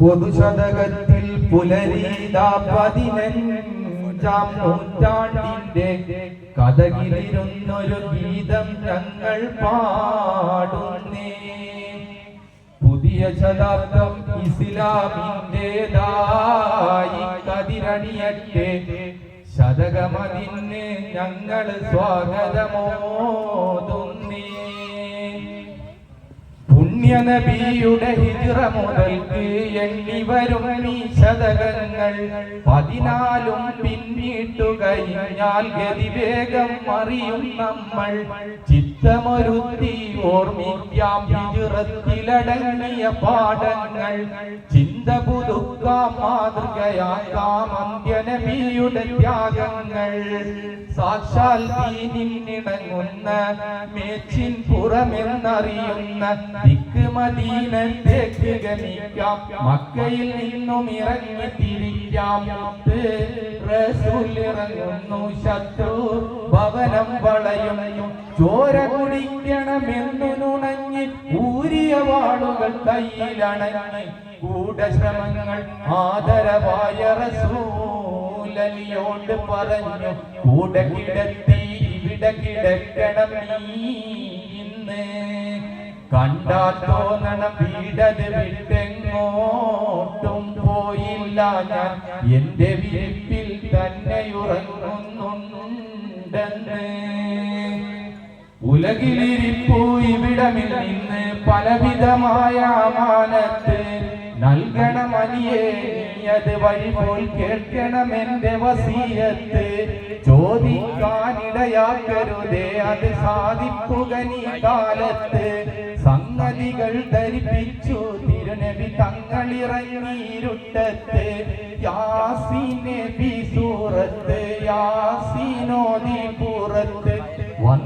പൊതുശതകത്തിൽ പുലരീതാ പതിനഞ്ചാം നൂറ്റാണ്ടിന്റെ കഥകിലിരുന്നൊരു ഗീതം ഞങ്ങൾ പാടുന്നേ. പുതിയ ശതാബ്ദം ഇസ്ലാമിന്റെതായി കതിരണിയട്ടെ. ശതകമതിന് ഞങ്ങൾ സ്വാഗതമോതുന്നേ പുണ്യനബിയുടെ ഹിജ്റ മുതൽക്ക് എണ്ണി വരും ശതകങ്ങൾ. പതിനാലും പിന്നിട്ടു കഴിഞ്ഞാൽ ഗതിവേഗം അറിയും നമ്മൾ. ചിത്തമൊരുത്തി ഓർമ്മിക്കാം ഹിജ്റത്തിലടങ്ങിയ പാഠങ്ങൾ. ചിന്ത പുതുക്കാം മാതൃകയാക്കാം അന്ത്യനബിയുടെ ത്യാഗങ്ങൾ. സാക്ഷാൽ ദീനിനിണങ്ങുന്ന മേച്ചിൻ പുറമെന്നറിയുന്ന ദിക്ക് മദീനത്തേക്ക് ഗമിക്കാം. മക്കയിൽ നിന്നും ഇറങ്ങി തിരിക്കാം. റസൂൽ ഇറങ്ങുന്നു ശത്രു ഭവനം വളയുന്നു. ചോര കുടിക്കണമെന്നു നുണഞ്ഞ് ഊരിയ വാളുകൾ കയ്യിലണഞ്ഞ് ഗൂഢശ്രമങ്ങൾ ആദരവായ റസൂലലിയോട് പറഞ്ഞു കൂടെ കിടത്തി ഇവിടെ കിടക്കണം നീ ഇന്ന്. കണ്ടാൽ തോന്നണം വീടത് വിട്ടെങ്ങോട്ടും പോയില്ല ഞാൻ. എന്റെ വിരിപ്പിൽ തന്നെ ഉറങ്ങുന്നുണ്ടെന്ന്. ഉലകിലിരിപ്പു ഇവിടമിൽ നിന്ന് പലവിധമായ മാനത്ത് നൽകണമനിയേ പോൽ ചോദിക്കാനിടയാക്കരുതേ അത് സാധിക്കുക നീ കാലത്ത്. സംഗതികൾ ധരിപ്പിച്ചു തിരുനബി തങ്ങളിറങ്ങിയിരുട്ടത്ത് യാസിനെ ബി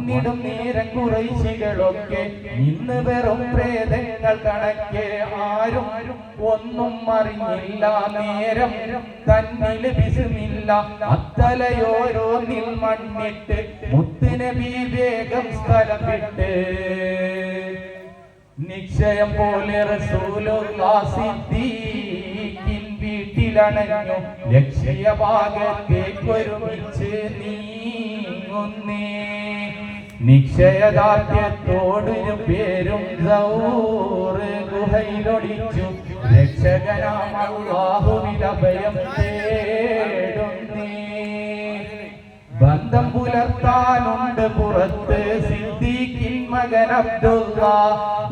വന്നിടും നേരം കുറൈശികളൊക്കെ ഇന്ന് വെറും പ്രേതങ്ങൾ കണക്കെ ആരും ഒന്നും അറിഞ്ഞില്ല. നേരം തന്നിൽ വിസുമില്ല അത്തലയോരോന്നിൽ മണ്ണിട്ട് മുത്തിനെ വിവേകം സ്ഥലം വിട്ട് നിശ്ചയം പോലെ റസൂലുള്ളാസിദ്ദീഖിൻ വീട്ടിലണഞ്ഞു. ലക്ഷ്യഭാഗത്തേക്കൊരുമിച്ച് നീങ്ങുന്നേ. നിശ്ചയദാർഢ്യത്തോടൊരു പേരും സൗറ് ഗുഹയിലൊളിച്ചു രക്ഷകനാം അല്ലാഹുവിൽ അഭയം തേടുന്നേ. ബന്ധം പുലർത്താനുണ്ട് പുറത്ത് സിദ്ദീഖിൻ മകൻ അബ്ദുള്ള.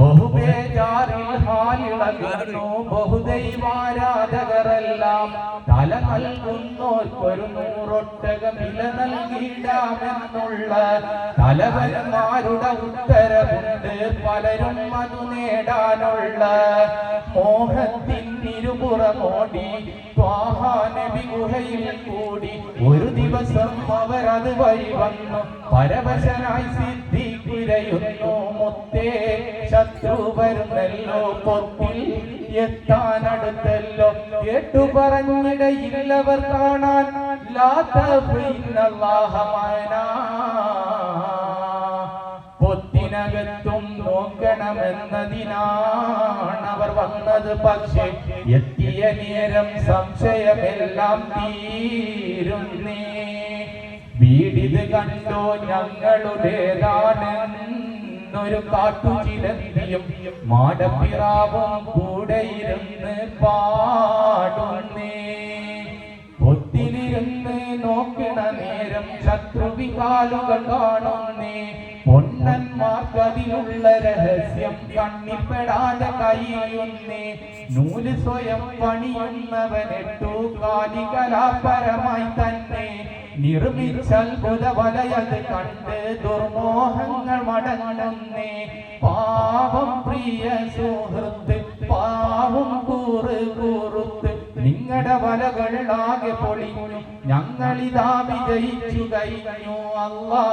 ബഹുബേജാറിൽ ഹാലിളകുന്നു ബഹുദൈവാരാധകരെല്ലാം തല നൽകുന്നോർക്കൊരു നൂറൊട്ടകം വില നൽകിയിടാമെന്നുള്ള തലവന്മാരുടെ ഉത്തരവുണ്ട്. പലരും അത് നേടാനുള്ള മോഹത്തിൻ ഇരുപുറമോടി നബി ഗുഹയിൽ കൂടി. ഒരു ദിവസം അവരത് വഴി വന്നു. പരവശനായി സിദ്ധി കുരയുന്നു. മുത്തേ ശത്രു വരുന്നല്ലോ പൊത്തിൽ എത്താനടുത്തല്ലോ. കേട്ടു പറഞ്ഞിടയില്ലവർ കാണാൻ ലാത്ത ലാത്തീനല്ലാഹമാനാ നോക്കണമെന്നതിനാണ് അവർ വന്നത്. പക്ഷേ എത്തിയ നേരം സംശയമെല്ലാം തീരുന്നേ. വീടിത് കണ്ടോ ഞങ്ങളുടേതാണെന്നൊരു കാട്ടുചിലന്തിയും മാടപ്പിറാവും കൂടെ ഇരുന്ന് പാടുന്നേ. ഒത്തിരിരുന്ന് നോക്കണ നേരം ശത്രുവികാലുകൾ കാണുന്നേ. പൊന്നന്മാർക്കതിലുള്ള രഹസ്യം കണ്ണിപ്പെടാതെ കഴിയുന്നേ നൂല് സ്വയം പണിയുന്നവനെട്ടു കാലികലാപരമായി തന്നെ നിർമ്മിച്ച അത്ഭുത വലയത് കണ്ട് ദുർമോഹങ്ങൾ മടങ്ങുന്നേ പാവം പ്രിയ സുഹൃത്ത് പാവം കൂറ് കൂറുത്ത് നിങ്ങളുടെ വലകളാകെ പൊളിഞ്ഞു ഞങ്ങളിതാ വിജയിച്ചു കഴിഞ്ഞു അല്ലാ.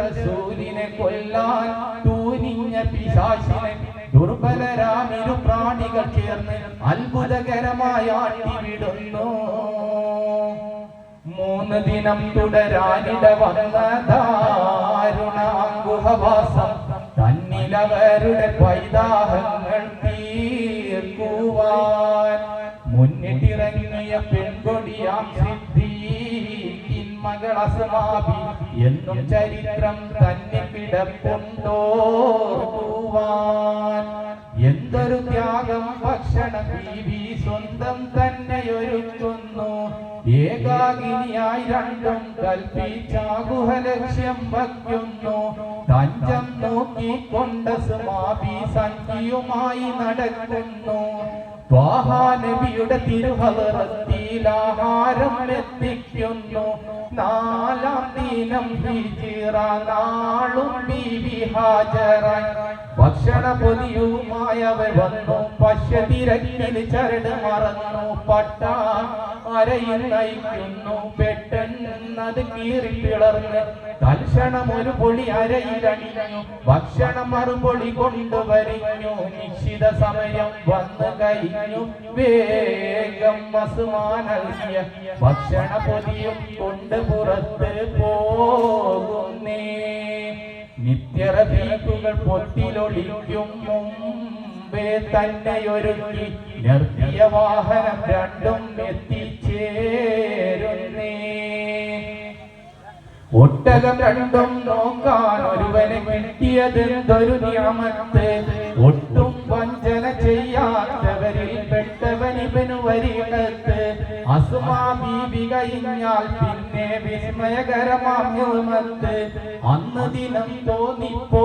റസൂലിനെ കൊല്ലാൻ തൂനിഞ്ഞ പിശാശിനെ ദുർബലരാമിരു പ്രാണികൾ ചേർന്ന് അത്ഭുതകരമായി ആട്ടിവിടുന്നു. മൂന്ന് ദിനം തുടരാനിട വന്ന തന്നിലവരുടെ പൈതാഹങ്ങൾ തീർ തീർക്കുവാൻ മുന്നിട്ടിറങ്ങിയ പെൺകൊടിയാം സിദ്ധി മകൾ അസ്മാബി. എന്നും ചരിത്രം തന്നെ കിടപ്പുണ്ടോർക്കുവാൻ എന്തൊരു ത്യാഗം ഭക്ഷണം ബീവി സ്വന്തം തന്നെ ഒരുക്കുന്നു. ഏകാഗിനിയായി രണ്ടും കൽപ്പിച്ചാകുഹ ലക്ഷ്യം വയ്ക്കുന്നു. തഞ്ചം നോക്കിക്കൊണ്ട് സ്മാബി സഖിയുമായി നടക്കുന്നു. ത്വാഹാനബിയുടെ തിരുഹലറത്തിൽ ആഹാരം എത്തിക്കുന്നു നാലാം ദിനം ഹിജിറ നാളും ബീവി ഹാജറായി ഭക്ഷണ പൊതിയുമായി അവർ വന്നു. പശ്യതിരക്കിൽ ചരട് മറന്നു. പട്ട അരയിൽ നയിക്കുന്നു. പെട്ടെന്നത് കീറി പിളർന്ന് തൽക്ഷണം ഒരു പൊളി അരയിലണിഞ്ഞു. ഭക്ഷണം മറുപൊളി കൊണ്ടുവരിഞ്ഞു. നിശ്ചിത സമയം വന്നു കഴിഞ്ഞു. വേഗം വസുമാ നൽകിയ ഭക്ഷണ പൊതിയും കൊണ്ട് പുറത്ത് പോകുന്നേ. നിത്യറീക്കുകൾ പൊത്തിലൊളിക്കും മുമ്പേ തന്നെ ഒരുക്കി നിർത്തിയ വാഹനം രണ്ടും എത്തിച്ചേരുന്നേ ഒട്ടകം രണ്ടും നോക്കാൻ ഒരുവനെ കിട്ടിയതെന്തൊരു നിയമത്ത്? ഒട്ടും വഞ്ചന ചെയ്യാത്തവരിൽ പെട്ടവനിവനു വരികത്ത്. അസുമാ കഴിഞ്ഞാൽ പിന്നെ വിസ്മയകരമാം അന്ന് ദിനം തോന്നിപ്പോ